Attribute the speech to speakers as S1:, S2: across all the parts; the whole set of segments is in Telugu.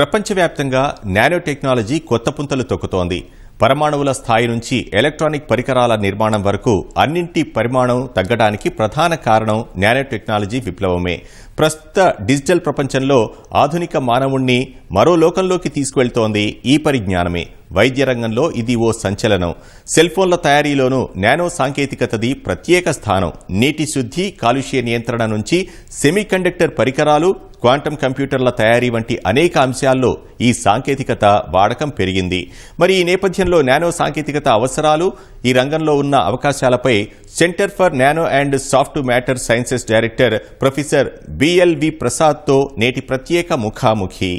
S1: ప్రపంచవ్యాప్తంగా నానో టెక్నాలజీ కొత్త పుంతలు తొక్కుతోంది. పరమాణువుల స్థాయి నుంచి ఎలక్ట్రానిక్ పరికరాల నిర్మాణం వరకు అన్నింటి పరిమాణం తగ్గడానికి ప్రధాన కారణం నానో టెక్నాలజీ విప్లవమే. ప్రస్తుత డిజిటల్ ప్రపంచంలో ఆధునిక మానవుణ్ణి మరో లోకంలోకి తీసుకువెళ్తోంది ఈ పరిజ్ఞానమే. వైద్య రంగంలో ఇది ఓ సంచలనం. సెల్ఫోన్ల తయారీలోనూ నానో సాంకేతికతది ప్రత్యేక స్థానం. నీటి శుద్ధి కాలుష్య నియంత్రణ నుంచి సెమీకండక్టర్ పరికరాలు క్వాంటం కంప్యూటర్ల తయారీ వంటి అనేక అంశాల్లో ఈ సాంకేతికత వాడకం పెరిగింది. మరి ఈ నేపథ్యంలో నానో సాంకేతికత అవసరాలు ఈ రంగంలో ఉన్న అవకాశాలపై centre for nano and soft matter sciences director professor B. BLV ప్రసాద్తో నేటి ప్రత్యేక ముఖాముఖి.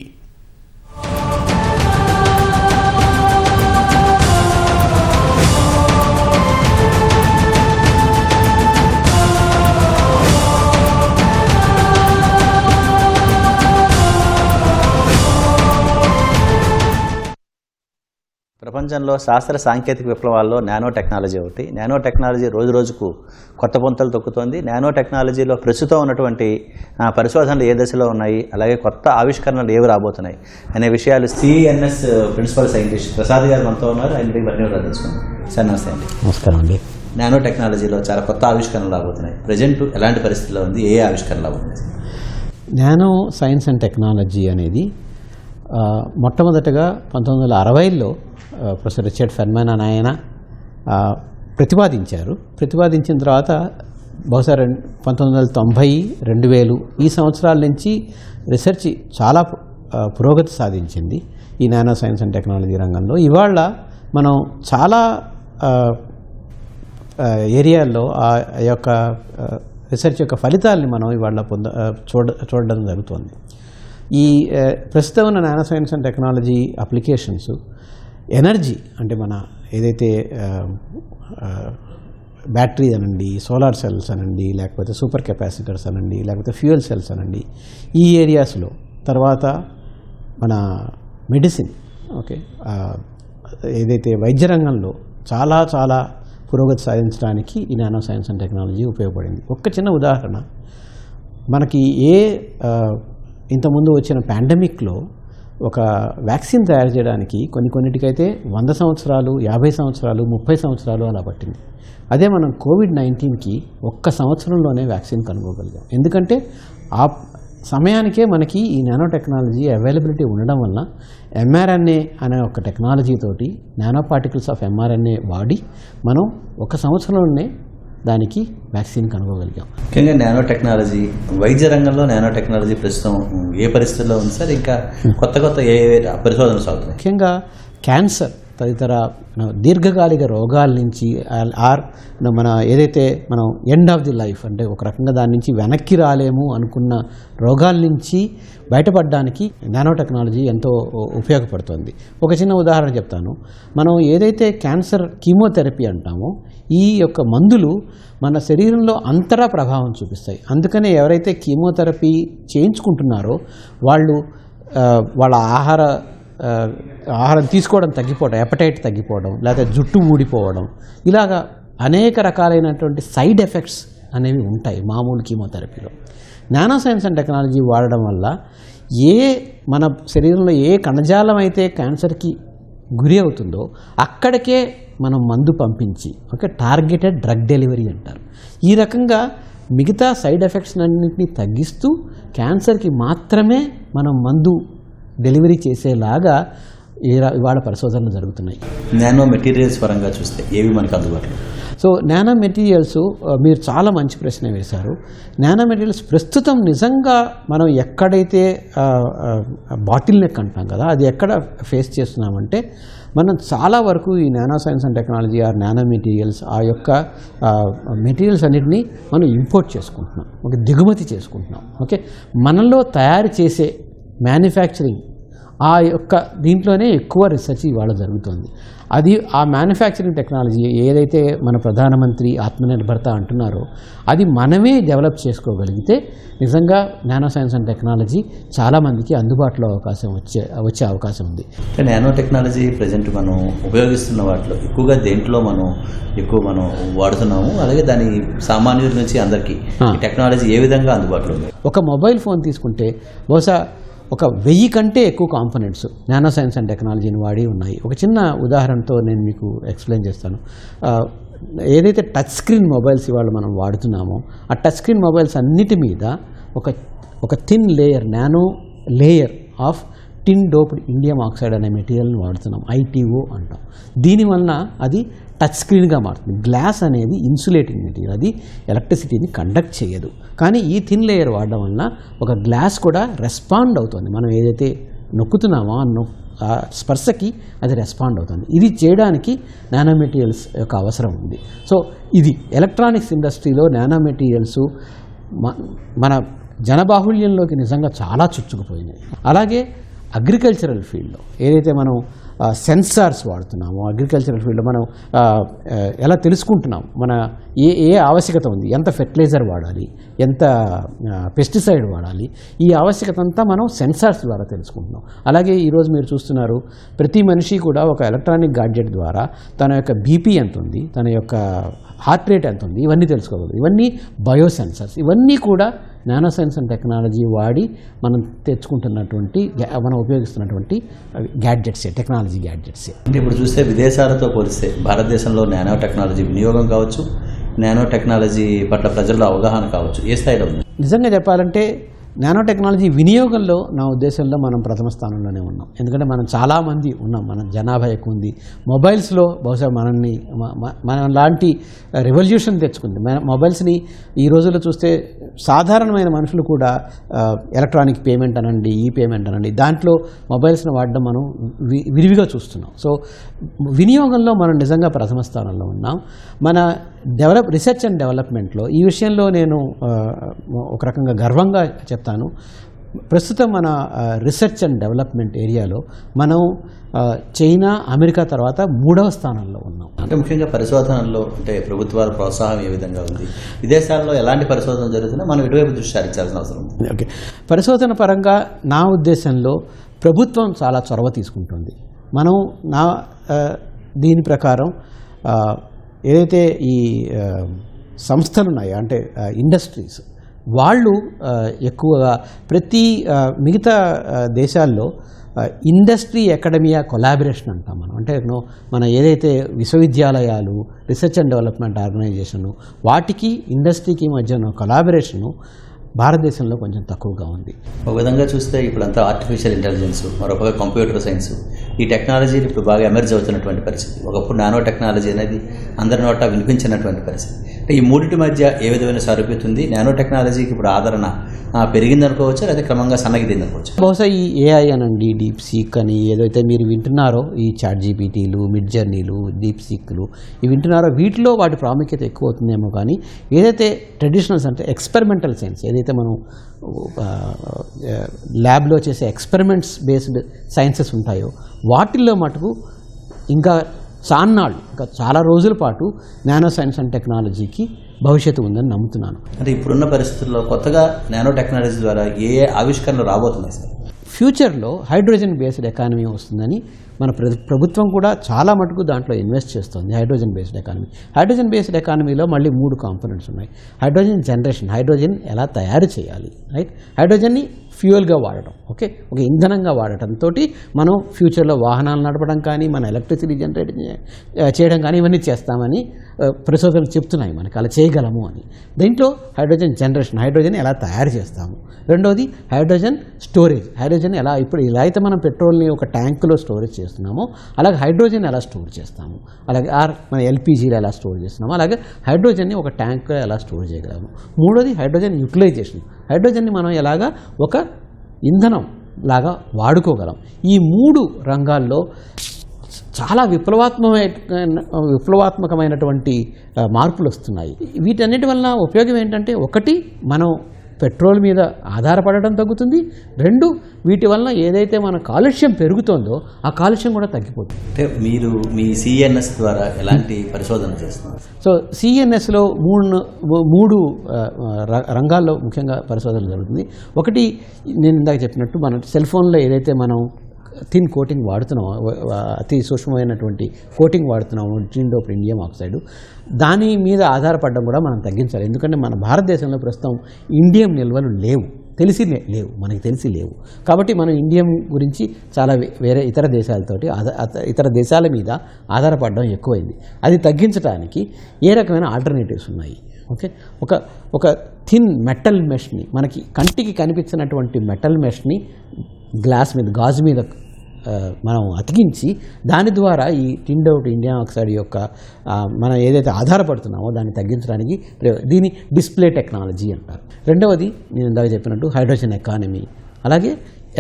S2: ప్రపంచంలో శాస్త్ర సాంకేతిక విప్లవాల్లో నానో టెక్నాలజీ ఒకటి. నానో టెక్నాలజీ రోజు రోజుకు కొత్త పొంతలు తొక్కుతోంది. నానో టెక్నాలజీలో ప్రస్తుతం ఉన్నటువంటి పరిశోధనలు ఏ దశలో ఉన్నాయి? అలాగే కొత్త ఆవిష్కరణలు ఏవి రాబోతున్నాయి? అనే విషయాలు సిఎన్ఎస్ ప్రిన్సిపల్ సైంటిస్ట్ ప్రసాద్ గారు మనతో ఉన్నారు. ఆయన కూడా తెలుసుకుందాం. సార్ నమస్తే అండి.
S3: నమస్కారం అండి.
S2: నానో టెక్నాలజీలో చాలా కొత్త ఆవిష్కరణలు రాబోతున్నాయి. ప్రజెంట్ ఎలాంటి పరిస్థితిలో ఉంది? ఏ ఆవిష్కరణలు రాబోతున్నాయి?
S3: నానో సైన్స్ అండ్ టెక్నాలజీ అనేది మొట్టమొదటగా పంతొమ్మిది వందల అరవైలో ప్రొఫెసర్ రిచర్డ్ ఫెర్మాన్ అని ఆయన ప్రతిపాదించారు. ప్రతిపాదించిన తర్వాత బహుశా రెండు పంతొమ్మిది వందల తొంభై రెండు వేలు ఈ సంవత్సరాల నుంచి రీసెర్చ్ చాలా పురోగతి సాధించింది ఈ నానో సైన్స్ అండ్ టెక్నాలజీ రంగంలో. ఇవాళ మనం చాలా ఏరియాల్లో ఆ యొక్క రీసెర్చ్ యొక్క ఫలితాలని మనం ఇవాళ పొంద చూడ చూడడం జరుగుతుంది. ఈ ప్రస్తుతం ఉన్న nano science and technology applications energy అంటే మన ఏదైతే బ్యాటరీ అనండి సోలార్ సెల్స్ అనండి లేకపోతే సూపర్ కెపాసిటర్స్ అనండి లేకపోతే ఫ్యూయల్ సెల్స్ అనండి ఈ ఏరియాస్లో తర్వాత మన మెడిసిన్ ఓకే ఏదైతే వైద్య రంగంలో చాలా చాలా పురోగతి సాధించడానికి ఈ నానో సైన్స్ అండ్ టెక్నాలజీ ఉపయోగపడింది. ఒక్క చిన్న ఉదాహరణ మనకి ఏ ఇంతకుముందు వచ్చిన పాండమిక్లో ఒక వ్యాక్సిన్ తయారు చేయడానికి కొన్ని కొన్నిటికైతే వంద సంవత్సరాలు యాభై సంవత్సరాలు ముప్పై సంవత్సరాలు అలా పట్టింది. అదే మనం కోవిడ్ నైన్టీన్కి ఒక్క సంవత్సరంలోనే వ్యాక్సిన్ కనుగోగలిగాం ఎందుకంటే ఆ సమయానికే మనకి ఈ నానో టెక్నాలజీ అవైలబిలిటీ ఉండడం వల్ల ఎంఆర్ఎన్ఏ అనే ఒక టెక్నాలజీ తోటి నానో పార్టికల్స్ ఆఫ్ ఎంఆర్ఎన్ఏ వాడి మనం ఒక సంవత్సరంలోనే దానికి వ్యాక్సిన్ కనుగోగలిగాం
S2: ముఖ్యంగా నానో టెక్నాలజీ వైద్య రంగంలో నానో టెక్నాలజీ ప్రస్తుతం ఏ పరిస్థితుల్లో ఉంది సార్? ఇంకా కొత్త కొత్త ఏ ఏ పరిశోధనలు సాగుతున్నాయి?
S3: ముఖ్యంగా క్యాన్సర్ తదితర దీర్ఘకాలిక రోగాల నుంచి ఆర్ మన ఏదైతే మనం ఎండ్ ఆఫ్ ది లైఫ్ అంటే ఒక రకంగా దాని నుంచి వెనక్కి రాలేము అనుకున్న రోగాల నుంచి బయటపడడానికి నానో టెక్నాలజీ ఎంతో ఉపయోగపడుతుంది. ఒక చిన్న ఉదాహరణ చెప్తాను. మనం ఏదైతే క్యాన్సర్ కీమోథెరపీ అంటామో ఈ యొక్క మందులు మన శరీరంలో అంతరా ప్రభావం చూపిస్తాయి. అందుకనే ఎవరైతే కీమోథెరపీ చేయించుకుంటున్నారో వాళ్ళు వాళ్ళ ఆహార ఆహారం తీసుకోవడం తగ్గిపోవడం ఎపటైట్ తగ్గిపోవడం లేదా జుట్టు ఊడిపోవడం. ఇలాగా అనేక రకాలైనటువంటి సైడ్ ఎఫెక్ట్స్ అనేవి ఉంటాయి మామూలు కీమోథెరపీలో నానో సైన్స్ అండ్ టెక్నాలజీ వాడడం వల్ల ఏ మన శరీరంలో ఏ కణజాలం అయితే క్యాన్సర్కి గురి అవుతుందో అక్కడికే మనం మందు పంపించి ఓకే టార్గెటెడ్ డ్రగ్ డెలివరీ అంటారు. ఈ రకంగా మిగతా సైడ్ ఎఫెక్ట్స్ అన్నింటినీ తగ్గిస్తూ క్యాన్సర్కి మాత్రమే మనం మందు డెలివరీ చేసేలాగా ఇవాళ పరిశోధనలు జరుగుతున్నాయి.
S2: నానో మెటీరియల్స్ పరంగా చూస్తే ఏవి మనకు అందుబాటులో?
S3: సో నానో మెటీరియల్స్ మీరు చాలా మంచి ప్రశ్న వేశారు. నానో మెటీరియల్స్ ప్రస్తుతం నిజంగా మనం ఎక్కడైతే బాటిల్ నెక్ అంటాం కదా అది ఎక్కడ ఫేస్ చేస్తున్నామంటే మనం చాలా వరకు ఈ nano science and technology or nano materials ఆ యొక్క మెటీరియల్స్ అన్నిటినీ మనం ఇంపోర్ట్ చేసుకుంటున్నాం. ఒక దిగుమతి చేసుకుంటున్నాం. ఓకే మనలో తయారు చేసే మ్యానుఫ్యాక్చరింగ్ ఆ యొక్క దీంట్లోనే ఎక్కువ రీసెర్చ్ ఇవాళ జరుగుతుంది. అది ఆ మ్యానుఫ్యాక్చరింగ్ టెక్నాలజీ ఏదైతే మన ప్రధానమంత్రి ఆత్మనిర్భరత అంటున్నారో అది మనమే డెవలప్ చేసుకోగలిగితే నిజంగా నానో సైన్స్ అండ్ టెక్నాలజీ చాలామందికి అందుబాటులో అవకాశం వచ్చే వచ్చే అవకాశం ఉంది.
S2: అంటే నానో టెక్నాలజీ ప్రజెంట్ మనం ఉపయోగిస్తున్న వాటిలో ఎక్కువగా దేంట్లో మనం ఎక్కువ మనం వాడుతున్నాము అలాగే దాని సామాన్యుల నుంచి అందరికీ టెక్నాలజీ ఏ విధంగా అందుబాటులో ఉంది?
S3: ఒక మొబైల్ ఫోన్ తీసుకుంటే బహుశా ఒక వెయ్యి కంటే ఎక్కువ కాంపనెంట్స్ నానో సైన్స్ అండ్ టెక్నాలజీని వాడి ఉన్నాయి. ఒక చిన్న ఉదాహరణతో నేను మీకు ఎక్స్ప్లెయిన్ చేస్తాను. ఏదైతే టచ్ స్క్రీన్ మొబైల్స్ ఇవాళ మనం వాడుతున్నామో ఆ టచ్ స్క్రీన్ మొబైల్స్ అన్నిటి మీద ఒక ఒక thin layer nano layer of tin doped indium oxide అనే మెటీరియల్ని వాడుతున్నాం ఐటీఓ అంటాం. దీనివలన అది టచ్ స్క్రీన్గా మారుతుంది. గ్లాస్ అనేది ఇన్సులేటింగ్ మెటీరియల్ అది ఎలక్ట్రిసిటీని కండక్ట్ చేయదు. కానీ ఈ థిన్ లేయర్ వాడడం వలన ఒక గ్లాస్ కూడా రెస్పాండ్ అవుతుంది. మనం ఏదైతే నొక్కుతున్నామో ఆ నొక్ ఆ స్పర్శకి అది రెస్పాండ్ అవుతుంది. ఇది చేయడానికి నానో మెటీరియల్స్ యొక్క అవసరం ఉంది. సో ఇది ఎలక్ట్రానిక్స్ ఇండస్ట్రీలో నానో మెటీరియల్స్ మ- మన జనబాహుళ్యంలోకి నిజంగా చాలా చుచ్చుకుపోయినాయి. అలాగే అగ్రికల్చరల్ ఫీల్డ్లో ఏదైతే మనం సెన్సార్స్ వాడుతున్నామో అగ్రికల్చరల్ ఫీల్డ్లో మనం ఎలా తెలుసుకుంటున్నాం మన ఏ ఏ ఆవశ్యకత ఉంది ఎంత ఫెర్టిలైజర్ వాడాలి ఎంత పెస్టిసైడ్ వాడాలి ఈ ఆవశ్యకత అంతా మనం సెన్సార్స్ ద్వారా తెలుసుకుంటున్నాం. అలాగే ఈరోజు మీరు చూస్తున్నారు ప్రతి మనిషి కూడా ఒక ఎలక్ట్రానిక్ గాడ్జెట్ ద్వారా తన యొక్క బీపీ ఎంత ఉంది తన యొక్క హార్ట్ రేట్ ఎంత ఉంది ఇవన్నీ తెలుసుకోగలదు ఇవన్నీ బయోసెన్సర్స్ ఇవన్నీ కూడా నానో సైన్స్ అండ్ టెక్నాలజీ వాడి మనం తెచ్చుకుంటున్నటువంటి మనం ఉపయోగిస్తున్నటువంటి గ్యాడ్జెట్సే టెక్నాలజీ గ్యాడ్జెట్సే.
S2: అంటే ఇప్పుడు చూస్తే విదేశాలతో పోలిస్తే భారతదేశంలో నానో టెక్నాలజీ వినియోగం కావచ్చు నానో టెక్నాలజీ పట్ల ప్రజల్లో అవగాహన కావచ్చు ఏ స్థాయిలో ఉంది?
S3: నిజంగా చెప్పాలంటే నానో టెక్నాలజీ వినియోగంలో నా ఉద్దేశంలో మనం ప్రథమ స్థానంలోనే ఉన్నాం. ఎందుకంటే మనం చాలామంది ఉన్నాం. మన జనాభా ఎక్కువ ఉంది. మొబైల్స్లో బహుశా మనల్ని మనం లాంటి రెవల్యూషన్ తెచ్చుకుంది. మన మొబైల్స్ని ఈ రోజుల్లో చూస్తే సాధారణమైన మనుషులు కూడా ఎలక్ట్రానిక్ పేమెంట్ అనండి ఈ పేమెంట్ అనండి దాంట్లో మొబైల్స్ని వాడడం మనం విరివిగా చూస్తున్నాం. సో వినియోగంలో మనం నిజంగా ప్రథమ స్థానంలో ఉన్నాం. మన డెవలప్ రీసెర్చ్ అండ్ డెవలప్మెంట్లో ఈ విషయంలో నేను ఒక రకంగా గర్వంగా చెప్తాను ప్రస్తుతం మన రీసెర్చ్ అండ్ డెవలప్మెంట్ ఏరియాలో మనం చైనా అమెరికా తర్వాత మూడవ స్థానంలో ఉన్నాం.
S2: అంటే ముఖ్యంగా పరిశోధనల్లో అంటే ప్రభుత్వాల ప్రోత్సాహం ఏ విధంగా ఉంది? విదేశాల్లో ఎలాంటి పరిశోధనలు జరుగుతున్నా మనం ఇటువైపు దృష్టి సారించాల్సిన అవసరం ఉంది.
S3: ఓకే. పరిశోధన పరంగా నా ఉద్దేశంలో ప్రభుత్వం చాలా చొరవ తీసుకుంటుంది. మనం నా దీని ప్రకారం ఏదైతే ఈ సంస్థలు ఉన్నాయో అంటే ఇండస్ట్రీస్ వాళ్ళు ఎక్కువగా ప్రతి మిగతా దేశాల్లో ఇండస్ట్రీ అకాడమియా కొలాబరేషన్ అంటాం మనం. అంటే మన ఏదైతే విశ్వవిద్యాలయాలు రీసెర్చ్ అండ్ డెవలప్మెంట్ ఆర్గనైజేషన్ వాటికి ఇండస్ట్రీకి మధ్య కొలాబరేషను భారతదేశంలో కొంచెం తక్కువగా ఉంది.
S2: ఒక విధంగా చూస్తే ఇప్పుడంతా ఆర్టిఫిషియల్ ఇంటెలిజెన్స్ మరొక కంప్యూటర్ సైన్స్ ఈ టెక్నాలజీలు ఇప్పుడు బాగా ఎమర్జ్ అవుతున్నటువంటి పరిస్థితి. ఒకప్పుడు నానో టెక్నాలజీ అనేది అందరి నోట వినిపించినటువంటి పరిస్థితి. అంటే ఈ మూడింటి మధ్య ఏ విధమైన సారూప్యత నానో టెక్నాలజీకి ఇప్పుడు ఆదరణ పెరిగింది పెరిగిందనుకోవచ్చు? లేదా క్రమంగా సన్నగిరింది అనుకోవచ్చు
S3: బహుశా ఈ ఏఐ అనండి డీప్ సీక్ అని ఏదైతే మీరు వింటున్నారో ఈ చాట్ జీపీటీలు మిడ్ జర్నీలు డీప్ సీక్లు ఇవి వింటున్నారో వీటిలో వాటి ప్రాముఖ్యత ఎక్కువ అవుతుందేమో కానీ ఏదైతే ట్రెడిషనల్స్ అంటే ఎక్స్పెరిమెంటల్ సైన్స్ ఏదైతే మనం ల్యాబ్లో చేసే ఎక్స్పెరిమెంట్స్ బేస్డ్ సైన్సెస్ ఉంటాయో వాటిల్లో మటుకు ఇంకా చాన్నాళ్ళు ఇంకా చాలా రోజుల పాటు నానో సైన్స్ అండ్ టెక్నాలజీకి భవిష్యత్తు ఉందని నమ్ముతున్నాను.
S2: అంటే ఇప్పుడున్న పరిస్థితుల్లో కొత్తగా నానో టెక్నాలజీ ద్వారా ఏ ఏ ఆవిష్కరణలు రాబోతున్నాయి సార్?
S3: ఫ్యూచర్లో హైడ్రోజన్ బేస్డ్ ఎకానమీ వస్తుందని మన ప్రభుత్వం కూడా చాలా మటుకు దాంట్లో ఇన్వెస్ట్ చేస్తుంది hydrogen based economy. Hydrogen based ఎకానమీలో మళ్ళీ మూడు కాంపోనెంట్స్ ఉన్నాయి. హైడ్రోజన్ జనరేషన్ హైడ్రోజన్ ఎలా తయారు చేయాలి రైట్? హైడ్రోజన్ని ఫ్యూయల్గా వాడటం ఓకే? ఒక ఇంధనంగా వాడటంతో మనం ఫ్యూచర్లో వాహనాలు నడపడం కానీ మన ఎలక్ట్రిసిటీ జనరేట్ చేయడం కానీ ఇవన్నీ చేస్తామని పరిశోధనలు చెప్తున్నాయి మనకి. అలా చేయగలము అని. దీంట్లో హైడ్రోజన్ జనరేషన్ హైడ్రోజన్ ఎలా తయారు చేస్తాము? రెండోది హైడ్రోజన్ స్టోరేజ్. హైడ్రోజన్ ఎలా ఇప్పుడు ఇలా అయితే మనం పెట్రోల్ని ఒక ట్యాంకులో స్టోరేజ్ చేస్తాం చేస్తున్నామో అలాగే హైడ్రోజన్ ఎలా స్టోర్ చేస్తాము అలాగే ఆర్ మన ఎల్పిజీలో ఎలా స్టోర్ చేస్తున్నాము అలాగే హైడ్రోజన్ని ఒక ట్యాంక్లో ఎలా స్టోర్ చేయగలము. మూడోది హైడ్రోజన్ యూటిలైజేషన్. హైడ్రోజన్ని మనం ఎలాగా ఒక ఇంధనం లాగా వాడుకోగలం. ఈ మూడు రంగాల్లో చాలా విప్లవాత్మకమైన విప్లవాత్మకమైనటువంటి మార్పులు వస్తున్నాయి. వీటన్నిటి వలన ఉపయోగం ఏంటంటే ఒకటి మనం పెట్రోల్ మీద ఆధారపడటం తగ్గుతుంది. రెండు వీటి వలన ఏదైతే మన కాలుష్యం పెరుగుతోందో ఆ కాలుష్యం కూడా తగ్గిపోతుంది.
S2: అంటే మీరు మీ సిఎన్ఎస్ ద్వారా ఎలాంటి పరిశోధన చేస్తున్నారు?
S3: సో సిఎన్ఎస్లో మూడు మూడు రంగాల్లో ముఖ్యంగా పరిశోధన జరుగుతుంది. ఒకటి నేను ఇందాక చెప్పినట్టు మన సెల్ ఫోన్లో ఏదైతే మనం థిన్ కోటింగ్ వాడుతున్నామో వ- వ- అతి సూక్ష్మమైనటువంటి కోటింగ్ వాడుతున్నాము జిండోప్ ఇండియం ఆక్సైడ్ దాని మీద ఆధారపడడం కూడా మనం తగ్గించాలి. ఎందుకంటే మన భారతదేశంలో ప్రస్తుతం ఇండియం నిల్వలు లేవు. తెలిసి లేవు. మనకి తెలిసి లేవు. కాబట్టి మనం ఇండియం గురించి చాలా వే- వేరే ఇతర దేశాలతోటి అత- ఇతర దేశాల మీద ఆధారపడడం ఎక్కువైంది. అది తగ్గించడానికి ఏ రకమైన ఆల్టర్నేటివ్స్ ఉన్నాయి? ఓకే? ఒక ఒక థిన్ మెటల్ మెష్ని మనకి కంటికి కనిపించినటువంటి మెటల్ మెష్ని గ్లాస్ మీద గాజు మీద మనం అతికించి దాని ద్వారా ఈ టిండౌట్ ఇండియా ఆక్సైడ్ యొక్క మనం ఏదైతే ఆధారపడుతున్నామో దాన్ని తగ్గించడానికి దీని డిస్ప్లే టెక్నాలజీ అంటారు. రెండవది నేను ఇందాక చెప్పినట్టు హైడ్రోజన్ ఎకానమీ అలాగే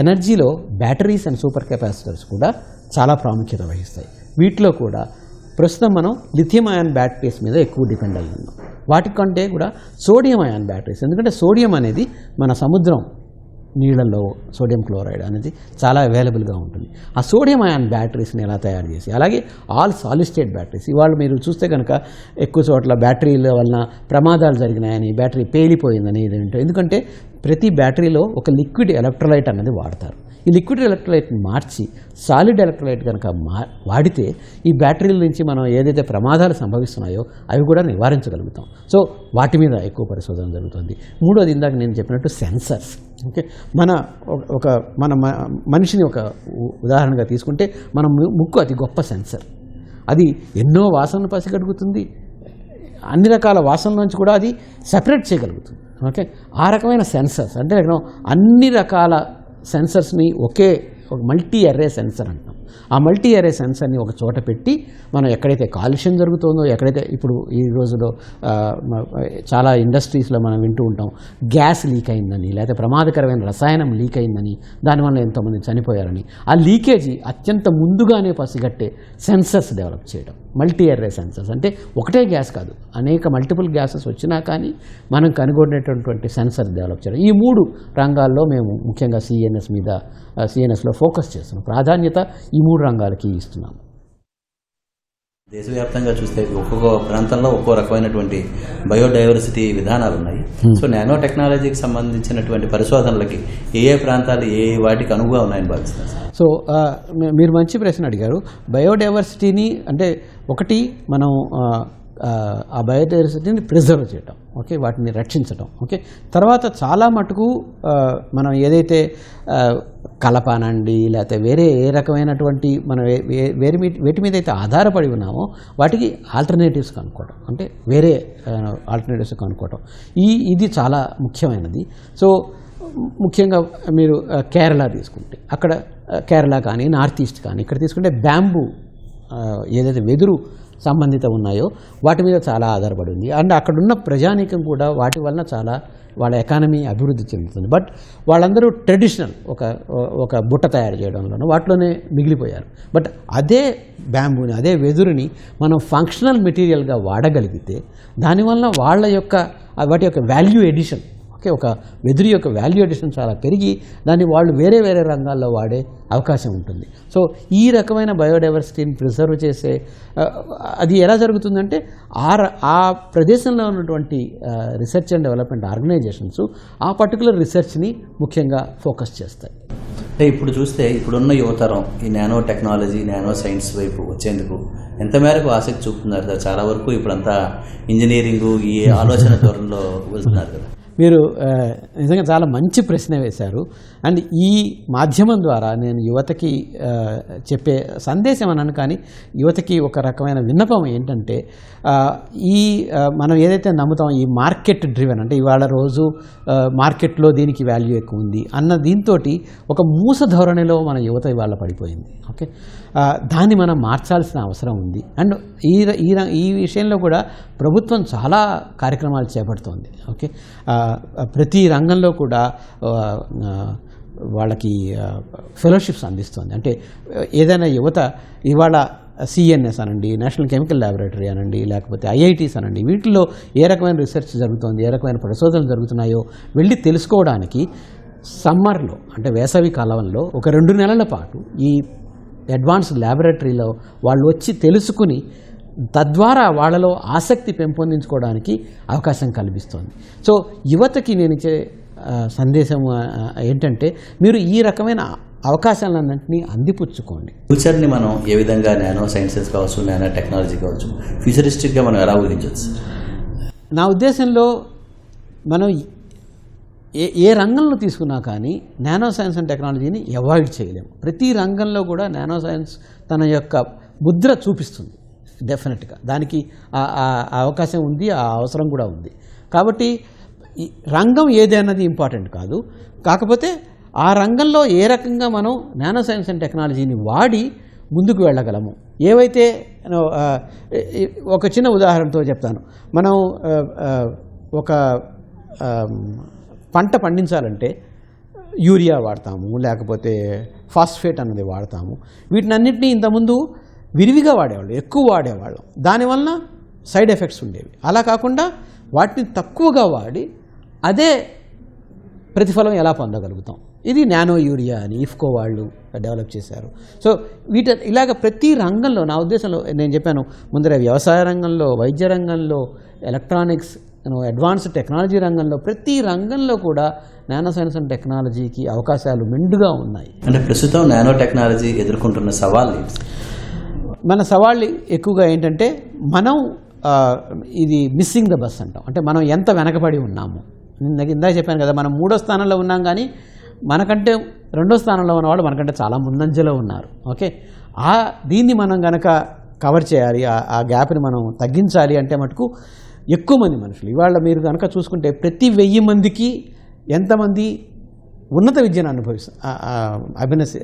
S3: ఎనర్జీలో బ్యాటరీస్ అండ్ సూపర్ కెపాసిటర్స్ కూడా చాలా ప్రాముఖ్యత వహిస్తాయి. వీటిలో కూడా ప్రస్తుతం మనం లిథియం అయాన్ బ్యాటరీస్ మీద ఎక్కువ డిపెండ్ అయ్యి ఉన్నాం. వాటికంటే కూడా సోడియం అయాన్ బ్యాటరీస్ ఎందుకంటే సోడియం అనేది మన సముద్రం. నీళ్ళల్లో సోడియం క్లోరైడ్ అనేది చాలా అవైలబుల్గా ఉంటుంది. ఆ సోడియం అయాన్ బ్యాటరీస్ని ఎలా తయారు చేసి అలాగే ఆల్ సాలిస్టేట్ బ్యాటరీస్ ఇవాళ మీరు చూస్తే కనుక ఎక్కువ చోట్ల బ్యాటరీల వలన ప్రమాదాలు జరిగినాయని బ్యాటరీ పేలిపోయిందని ఇది ఎందుకంటే ప్రతి బ్యాటరీలో ఒక లిక్విడ్ ఎలక్ట్రోలైట్ అన్నది వాడతారు. ఈ లిక్విడ్ ఎలక్ట్రోలైట్ని మార్చి సాలిడ్ ఎలక్ట్రోలైట్ కనుక మా వాడితే ఈ బ్యాటరీల నుంచి మనం ఏదైతే ప్రమాదాలు సంభవిస్తున్నాయో అవి కూడా నివారించగలుగుతాం. సో వాటి మీద ఎక్కువ పరిశోధన జరుగుతుంది. మూడోది ఇందాక నేను చెప్పినట్టు సెన్సర్స్. ఓకే? మన ఒక- మన మ- మనిషిని ఒక ఉదాహరణగా తీసుకుంటే మన ముక్కు అతి గొప్ప సెన్సర్. అది ఎన్నో వాసనలు పసిగడుగుతుంది. అన్ని రకాల వాసనల నుంచి కూడా అది సెపరేట్ చేయగలుగుతుంది. ఓకే? ఆ రకమైన సెన్సర్స్. అంటే ఇక్కడ అన్ని రకాల సెన్సర్స్ని ఒకే ఒక మల్టీ అర్రే సెన్సర్ అంటాం. ఆ మల్టీ అర్రే సెన్సర్ని ఒక చోట పెట్టి మనం ఎక్కడైతే కాలుష్యం జరుగుతుందో ఎక్కడైతే ఇప్పుడు ఈ రోజులో చాలా ఇండస్ట్రీస్లో మనం వింటూ ఉంటాం గ్యాస్ లీక్ అయిందని లేకపోతే ప్రమాదకరమైన రసాయనం లీక్ అయిందని దానివల్ల ఎంతోమంది చనిపోయారని. ఆ లీకేజీ అత్యంత ముందుగానే పసిగట్టే సెన్సర్స్ డెవలప్ చేయడం మల్టీ ఎర్రే సెన్సర్స్. అంటే ఒకటే గ్యాస్ కాదు అనేక మల్టిపుల్ గ్యాసెస్ వచ్చినా కానీ మనం కనుగొనేటటువంటి సెన్సర్ డెవలప్ చేయడం. ఈ మూడు రంగాల్లో మేము ముఖ్యంగా సిఎన్ఎస్ మీద సిఎన్ఎస్లో ఫోకస్ చేస్తున్నాం. ప్రాధాన్యత ఈ మూడు రంగాలకి ఇస్తున్నాం
S2: దేశవ్యాప్తంగా చూస్తే ఒక్కొక్క ప్రాంతంలో ఒక్కో రకమైనటువంటి బయోడైవర్సిటీ విధానాలు ఉన్నాయి. సో నానో టెక్నాలజీకి సంబంధించినటువంటి పరిశోధనలకి ఏ ఏ ప్రాంతాలు ఏ వాటికి అనువుగా ఉన్నాయని భావిస్తున్నారు
S3: సో మీరు మంచి ప్రశ్న అడిగారు. బయోడైవర్సిటీని అంటే ఒకటి మనం ఆ, బయోడైవర్సిటీని ప్రిజర్వ్ చేయటం ఓకే వాటిని రక్షించటం ఓకే. తర్వాత చాలా మటుకు మనం ఏదైతే ఆ, కలపానండి లేకపోతే వేరే ఏ రకమైనటువంటి మనం వే- వే- వేరే మీ- వేటి మీద అయితే ఆధారపడి ఉన్నామో వాటికి ఆల్టర్నేటివ్స్ కనుక్కోవడం అంటే వేరే ఆల్టర్నేటివ్స్ కనుక్కోవడం ఈ ఇది చాలా ముఖ్యమైనది. సో ముఖ్యంగా మీరు కేరళ తీసుకుంటే అక్కడ కేరళ కానీ నార్త్ ఈస్ట్ కానీ ఇక్కడ తీసుకుంటే బ్యాంబూ ఏదైతే వెదురు సంబంధిత ఉన్నాయో వాటి మీద చాలా ఆధారపడి ఉంది. అండ్ అక్కడున్న ప్రజానీకం కూడా వాటి వలన చాలా వాళ్ళ ఎకానమీ అభివృద్ధి చెందుతుంది. బట్ వాళ్ళందరూ ట్రెడిషనల్ ఒక ఒక బుట్ట తయారు చేయడంలోనూ వాటిలోనే మిగిలిపోయారు. బట్ అదే బ్యాంబూని అదే వెదురుని మనం ఫంక్షనల్ మెటీరియల్గా వాడగలిగితే దానివల్ల వాళ్ళ యొక్క వాటి యొక్క వాల్యూ ఎడిషన్ ఓకే ఒక వెదురు యొక్క వాల్యూ చాలా పెరిగి దాన్ని వాళ్ళు వేరే వేరే రంగాల్లో వాడే అవకాశం ఉంటుంది. సో ఈ రకమైన బయోడైవర్సిటీని ప్రిజర్వ్ చేసే అది ఎలా జరుగుతుందంటే ఆ ర- ఆ ప్రదేశంలో ఉన్నటువంటి రీసెర్చ్ అండ్ డెవలప్మెంట్ ఆర్గనైజేషన్స్ ఆ పర్టికులర్ రీసెర్చ్ని ముఖ్యంగా ఫోకస్ చేస్తాయి.
S2: అంటే ఇప్పుడు చూస్తే ఇప్పుడున్న యువతరం ఈ నానో టెక్నాలజీ నానో సైన్స్ వైపు వచ్చేందుకు ఎంత మేరకు ఆసక్తి చూపుతున్నారు సార్ చాలా వరకు ఇప్పుడంతా ఇంజనీరింగ్ ఈ ఆలోచన ధోరణిలో వెళ్తున్నారు కదా.
S3: మీరు నిజంగా చాలా మంచి ప్రశ్న వేశారు. అండ్ ఈ మాధ్యమం ద్వారా నేను యువతకి చెప్పే సందేశం అన్నాను కానీ యువతకి ఒక రకమైన విన్నపం ఏంటంటే ఈ మనం ఏదైతే నమ్ముతాం ఈ మార్కెట్ డ్రివెన్ అంటే ఇవాళ రోజు మార్కెట్లో దీనికి వాల్యూ ఎక్కువ ఉంది అన్న దీంతో ఒక మూస ధోరణిలో మన యువత ఇవాళ పడిపోయింది. ఓకే? దాన్ని మనం మార్చాల్సిన అవసరం ఉంది. అండ్ ఈ ఈ ఈ విషయంలో కూడా ప్రభుత్వం చాలా కార్యక్రమాలు చేపడుతోంది. ఓకే? ప్రతి రంగంలో కూడా వాళ్ళకి ఫెలోషిప్స్ అందిస్తుంది. అంటే ఏదైనా యువత ఇవాళ సిఎన్ఎస్ అనండి నేషనల్ కెమికల్ ల్యాబొరేటరీ అనండి లేకపోతే ఐఐటీస్ అనండి వీటిల్లో ఏ రకమైన రీసెర్చ్ జరుగుతోంది ఏ రకమైన పరిశోధనలు జరుగుతున్నాయో వెళ్ళి తెలుసుకోవడానికి సమ్మర్లో అంటే వేసవి కాలంలో ఒక రెండు నెలల పాటు ఈ అడ్వాన్స్ ల్యాబొరేటరీలో వాళ్ళు వచ్చి తెలుసుకుని తద్వారా వాళ్ళలో ఆసక్తి పెంపొందించుకోవడానికి అవకాశం కల్పిస్తోంది. సో యువతకి నేను సందేశం ఏంటంటే మీరు ఈ రకమైన అవకాశాలన్నింటినీ అందిపుచ్చుకోండి.
S2: ఫ్యూచర్ని మనం ఏ విధంగా నానో సైన్సెస్ కావచ్చు నానో టెక్నాలజీ కావచ్చు ఫ్యూచరిస్టిక్గా మనం ఎలా ఊహించవచ్చు?
S3: నా ఉద్దేశంలో మనం ఏ ఏ రంగంలో తీసుకున్నా కానీ నానో సైన్స్ అండ్ టెక్నాలజీని అవాయిడ్ చేయలేము. ప్రతి రంగంలో కూడా నానో సైన్స్ తన యొక్క ముద్ర చూపిస్తుంది డెఫినెట్గా. దానికి ఆ అవకాశం ఉంది ఆ అవసరం కూడా ఉంది. కాబట్టి రంగం ఏది ఇంపార్టెంట్ కాదు. కాకపోతే ఆ రంగంలో ఏ రకంగా మనం నానో సైన్స్ అండ్ టెక్నాలజీని వాడి ముందుకు వెళ్ళగలము. ఏవైతే ఒక చిన్న ఉదాహరణతో చెప్తాను. మనం ఒక పంట పండించాలంటే యూరియా వాడతాము లేకపోతే ఫాస్ఫేట్ అన్నది వాడతాము. వీటినన్నింటినీ ఇంతకుముందు విరివిగా వాడేవాళ్ళు ఎక్కువ వాడేవాళ్ళం. దానివల్ల సైడ్ ఎఫెక్ట్స్ ఉండేవి. అలా కాకుండా వాటిని తక్కువగా వాడి అదే ప్రతిఫలం ఎలా పొందగలుగుతాం? ఇది నానో యూరియా అని ఇఫ్కో వాళ్ళు డెవలప్ చేశారు. సో వీట ఇలాగ ప్రతి రంగంలో నా ఉద్దేశంలో నేను చెప్పాను ముందర వ్యవసాయ రంగంలో వైద్య రంగంలో ఎలక్ట్రానిక్స్ అడ్వాన్స్డ్ టెక్నాలజీ రంగంలో ప్రతి రంగంలో కూడా నానో సైన్స్ అండ్ టెక్నాలజీకి అవకాశాలు మెండుగా ఉన్నాయి.
S2: అంటే ప్రస్తుతం నానో టెక్నాలజీ ఎదుర్కొంటున్న సవాళ్ళు?
S3: మన సవాళ్ళు ఎక్కువగా ఏంటంటే మనం ఇది మిస్సింగ్ ద బస్ అంటాం. అంటే మనం ఎంత వెనకబడి ఉన్నాము? ఇందాక ఇందాక చెప్పాను కదా మనం మూడో స్థానంలో ఉన్నాం కానీ మనకంటే రెండో స్థానంలో ఉన్నవాళ్ళు మనకంటే చాలా ముందంజలో ఉన్నారు. ఓకే? ఆ దీన్ని మనం గనక కవర్ చేయాలి ఆ- గ్యాప్ని మనం తగ్గించాలి అంటే మటుకు ఎక్కువ మంది మనుషులు. ఇవాళ మీరు కనుక చూసుకుంటే ప్రతి వెయ్యి మందికి ఎంతమంది ఉన్నత విద్యను అనుభవిస్తు అభినసి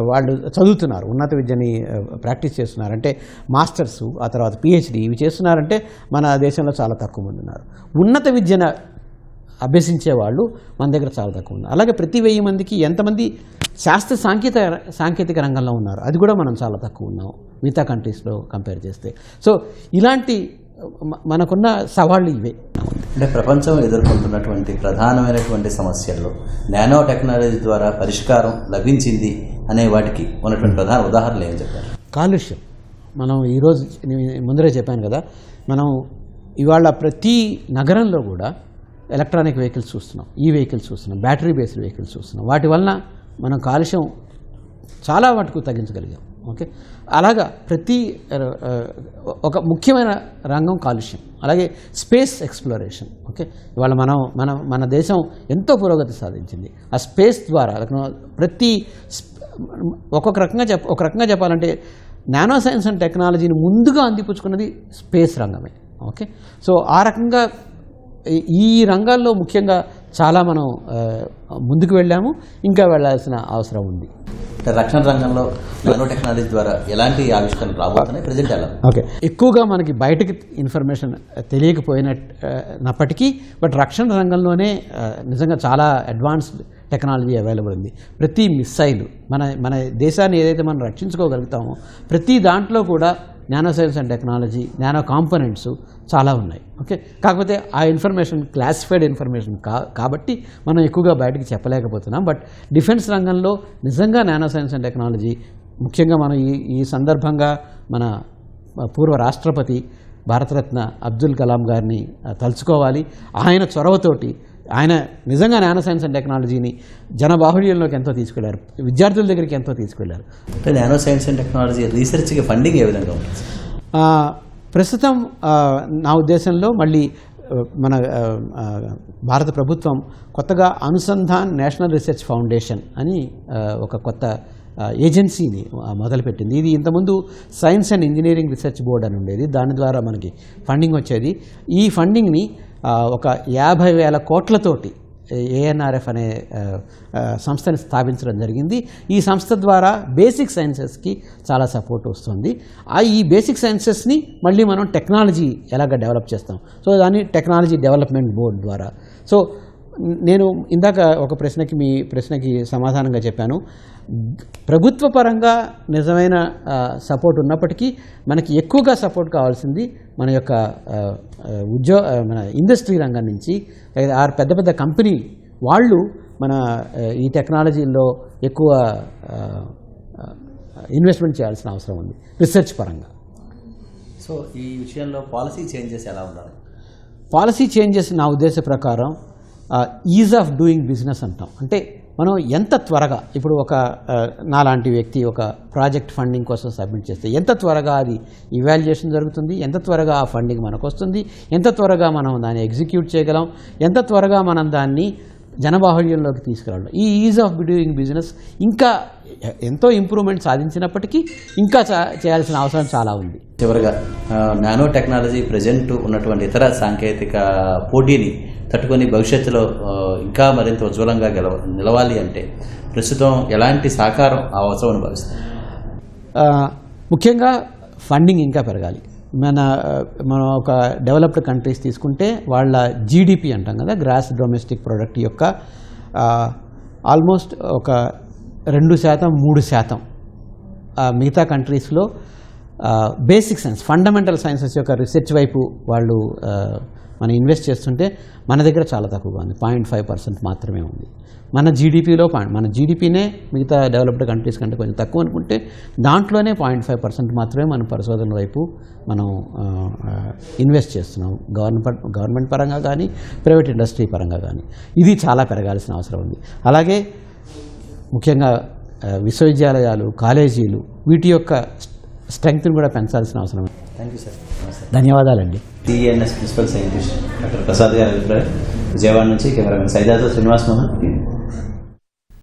S3: వాళ్ళు చదువుతున్నారు ఉన్నత విద్యని ప్రాక్టీస్ చేస్తున్నారు. అంటే మాస్టర్స్ ఆ తర్వాత పిహెచ్డి ఇవి చేస్తున్నారంటే మన దేశంలో చాలా తక్కువ మంది ఉన్నారు. ఉన్నత విద్యను అభ్యసించే వాళ్ళు మన దగ్గర చాలా తక్కువ ఉన్నారు. అలాగే ప్రతి వెయ్యి మందికి ఎంతమంది శాస్త్ర సాంకేతిక సాంకేతిక రంగంలో ఉన్నారు అది కూడా మనం చాలా తక్కువ ఉన్నాం మిగతా కంట్రీస్లో కంపేర్ చేస్తే. సో ఇలాంటి మనకున్న సవాళ్ళు ఇవే.
S2: అంటే ప్రపంచం ఎదుర్కొంటున్నటువంటి ప్రధానమైనటువంటి సమస్యల్లో నానో టెక్నాలజీ ద్వారా పరిష్కారం లభించింది అనే వాటికి ఉన్నటువంటి ప్రధాన ఉదాహరణలు ఏం చెప్పారు?
S3: కాలుష్యం. మనం ఈరోజు ముందరే చెప్పాను కదా మనం ఇవాళ ప్రతి నగరంలో కూడా ఎలక్ట్రానిక్ వెహికల్స్ చూస్తున్నాం ఈ వెహికల్స్ చూస్తున్నాం బ్యాటరీ బేస్డ్ వెహికల్స్ చూస్తున్నాం. వాటి వలన మనం కాలుష్యం చాలా మటుకు తగ్గించగలిగాం ఓకే? అలాగా ప్రతి ఒక ముఖ్యమైన రంగం కాలుష్యం అలాగే స్పేస్ ఎక్స్ప్లోరేషన్ ఓకే? ఇవాళ మనం మన మన దేశం ఎంతో పురోగతి సాధించింది. ఆ స్పేస్ ద్వారా ప్రతి ఒక్కొక్క రకంగా చెప్ ఒక రకంగా చెప్పాలంటే నానో సైన్స్ అండ్ టెక్నాలజీని ముందుగా అందిపుచ్చుకున్నది స్పేస్ రంగమే ఓకే? సో ఆ రకంగా ఈ- రంగాల్లో ముఖ్యంగా చాలా మనం ముందుకు వెళ్ళాము. ఇంకా వెళ్ళాల్సిన అవసరం ఉంది.
S2: రక్షణ రంగంలో నానో టెక్నాలజీ ద్వారా ఎలాంటి ఆవిష్కరణలు రాబోతున్నాయి? ప్రజెంట్ ఎలా?
S3: ఓకే. ఎక్కువగా మనకి బయటకి ఇన్ఫర్మేషన్ తెలియకపోయినప్పటికీ బట్ రక్షణ రంగంలోనే నిజంగా చాలా అడ్వాన్స్డ్ టెక్నాలజీ అవైలబుల్ ఉంది. ప్రతి మిస్సైల్ మన మన దేశాన్ని ఏదైతే మనం రక్షించుకోగలుగుతామో ప్రతి దాంట్లో కూడా nano science and technology nano components చాలా ఉన్నాయి. ఓకే? కాకపోతే ఆ ఇన్ఫర్మేషన్ క్లాసిఫైడ్ ఇన్ఫర్మేషన్ కా కాబట్టి మనం ఎక్కువగా బయటకు చెప్పలేకపోతున్నాం. బట్ డిఫెన్స్ రంగంలో నిజంగా నానో సైన్స్ అండ్ టెక్నాలజీ ముఖ్యంగా మనం ఈ ఈ సందర్భంగా మన పూర్వ రాష్ట్రపతి భారతరత్న అబ్దుల్ కలాం గారిని తలుచుకోవాలి. ఆయన చొరవతోటి ఆయన నిజంగా నానో సైన్స్ అండ్ టెక్నాలజీని జనబాహుళ్యంలోకి ఎంతో తీసుకెళ్ళారు. విద్యార్థుల దగ్గరికి ఎంతో తీసుకెళ్ళారు.
S2: అంటే నానో సైన్స్ అండ్ టెక్నాలజీ రీసెర్చ్కి ఫండింగ్ ఏ విధంగా
S3: ప్రస్తుతం నా ఉద్దేశంలో మళ్ళీ మన భారత ప్రభుత్వం కొత్తగా అనుసంధాన్ నేషనల్ రీసెర్చ్ ఫౌండేషన్ అని ఒక కొత్త ఏజెన్సీని మొదలుపెట్టింది. ఇది ఇంతకుముందు science and engineering research board అని ఉండేది. దాని ద్వారా మనకి ఫండింగ్ వచ్చేది. ఈ ఫండింగ్ని ఒక యాభై వేల కోట్లతోటి ఏఎన్ఆర్ఎఫ్ అనే సంస్థని స్థాపించడం జరిగింది. ఈ సంస్థ ద్వారా బేసిక్ సైన్సెస్కి చాలా సపోర్ట్ వస్తుంది. ఆ ఈ బేసిక్ సైన్సెస్ని మళ్ళీ మనం టెక్నాలజీ ఎలాగ డెవలప్ చేస్తాం? సో దాన్ని టెక్నాలజీ డెవలప్మెంట్ బోర్డ్ ద్వారా. సో నేను ఇందాక ఒక ప్రశ్నకి మీ ప్రశ్నకి సమాధానంగా చెప్పాను. ప్రభుత్వ పరంగా నిజమైన సపోర్ట్ ఉన్నప్పటికీ మనకి ఎక్కువగా సపోర్ట్ కావాల్సింది మన యొక్క ఆ, ఆ, ఉద్యో ఆ, మన ఇండస్ట్రీ రంగం నుంచి. లేదా ఆ పెద్ద పెద్ద కంపెనీ వాళ్ళు మన ఈ టెక్నాలజీలో ఎక్కువ ఇన్వెస్ట్మెంట్ చేయాల్సిన అవసరం ఉంది రీసెర్చ్ పరంగా.
S2: సో ఈ విషయంలో పాలసీ చేంజెస్ ఎలా ఉండాలి?
S3: పాలసీ చేంజెస్ నా ఉద్దేశ ప్రకారం ఈజ్ ఆఫ్ డూయింగ్ బిజినెస్ అంటాం. అంటే మనం ఎంత త్వరగా ఇప్పుడు ఒక నాలాంటి వ్యక్తి ఒక ప్రాజెక్ట్ ఫండింగ్ కోసం సబ్మిట్ చేస్తే ఎంత త్వరగా అది ఇవాల్యుయేషన్ జరుగుతుంది? ఎంత త్వరగా ఆ ఫండింగ్ మనకు వస్తుంది ఎంత త్వరగా మనం దాన్ని ఎగ్జిక్యూట్ చేయగలం? ఎంత త్వరగా మనం దాన్ని జనబాహుళ్యంలోకి తీసుకురావడం? ఈ ఈజ్ ఆఫ్ డూయింగ్ బిజినెస్ ఇంకా ఎంతో ఇంప్రూవ్మెంట్ సాధించినప్పటికీ ఇంకా చేయాల్సిన అవసరం చాలా ఉంది.
S2: చివరిగా నానో టెక్నాలజీ ప్రజెంట్ ఉన్నటువంటి ఇతర సాంకేతిక పోటీని తట్టుకొని భవిష్యత్తులో ఇంకా మరింత ఉజ్వలంగా గెలవ నిలవాలి అంటే ప్రస్తుతం ఎలాంటి సహకారం అవసరం అని
S3: ఆ, ముఖ్యంగా ఫండింగ్ ఇంకా పెరగాలి. మన మనం ఒక డెవలప్డ్ కంట్రీస్ తీసుకుంటే వాళ్ళ జీడిపి అంటాం కదా గ్రాస్ డొమెస్టిక్ ప్రోడక్ట్ యొక్క ఆల్మోస్ట్ ఒక రెండు శాతం మూడు శాతం మిగతా కంట్రీస్లో బేసిక్ సైన్స్ ఫండమెంటల్ సైన్సెస్ యొక్క రీసెర్చ్ వైపు వాళ్ళు మనం ఇన్వెస్ట్ చేస్తుంటే మన దగ్గర చాలా తక్కువగా ఉంది. పాయింట్ ఫైవ్ పర్సెంట్ మాత్రమే ఉంది. మన జీడిపిలో పాయింట్ మన జీడిపినే మిగతా డెవలప్డ్ కంట్రీస్ కంటే కొంచెం తక్కువ అనుకుంటే దాంట్లోనే పాయింట్ ఫైవ్ పర్సెంట్ మాత్రమే మన పరిశోధన వైపు మనం ఇన్వెస్ట్ చేస్తున్నాం. గవర్నమెంట్ గవర్నమెంట్ పరంగా కానీ ప్రైవేట్ ఇండస్ట్రీ పరంగా కానీ ఇది చాలా పెరగాల్సిన అవసరం ఉంది. అలాగే ముఖ్యంగా విశ్వవిద్యాలయాలు కాలేజీలు వీటి యొక్క స్ట్రెంగ్త్ని కూడా పెంచాల్సిన అవసరం ఉంది.
S2: Thank you sir.
S3: ధన్యవాదాలండి.
S2: TNS principal scientist doctor Prasad గారి అభిప్రాయం. విజయవాడ నుంచి కెమెరామెన్ సైదాతో శ్రీనివాస్ మోహన్.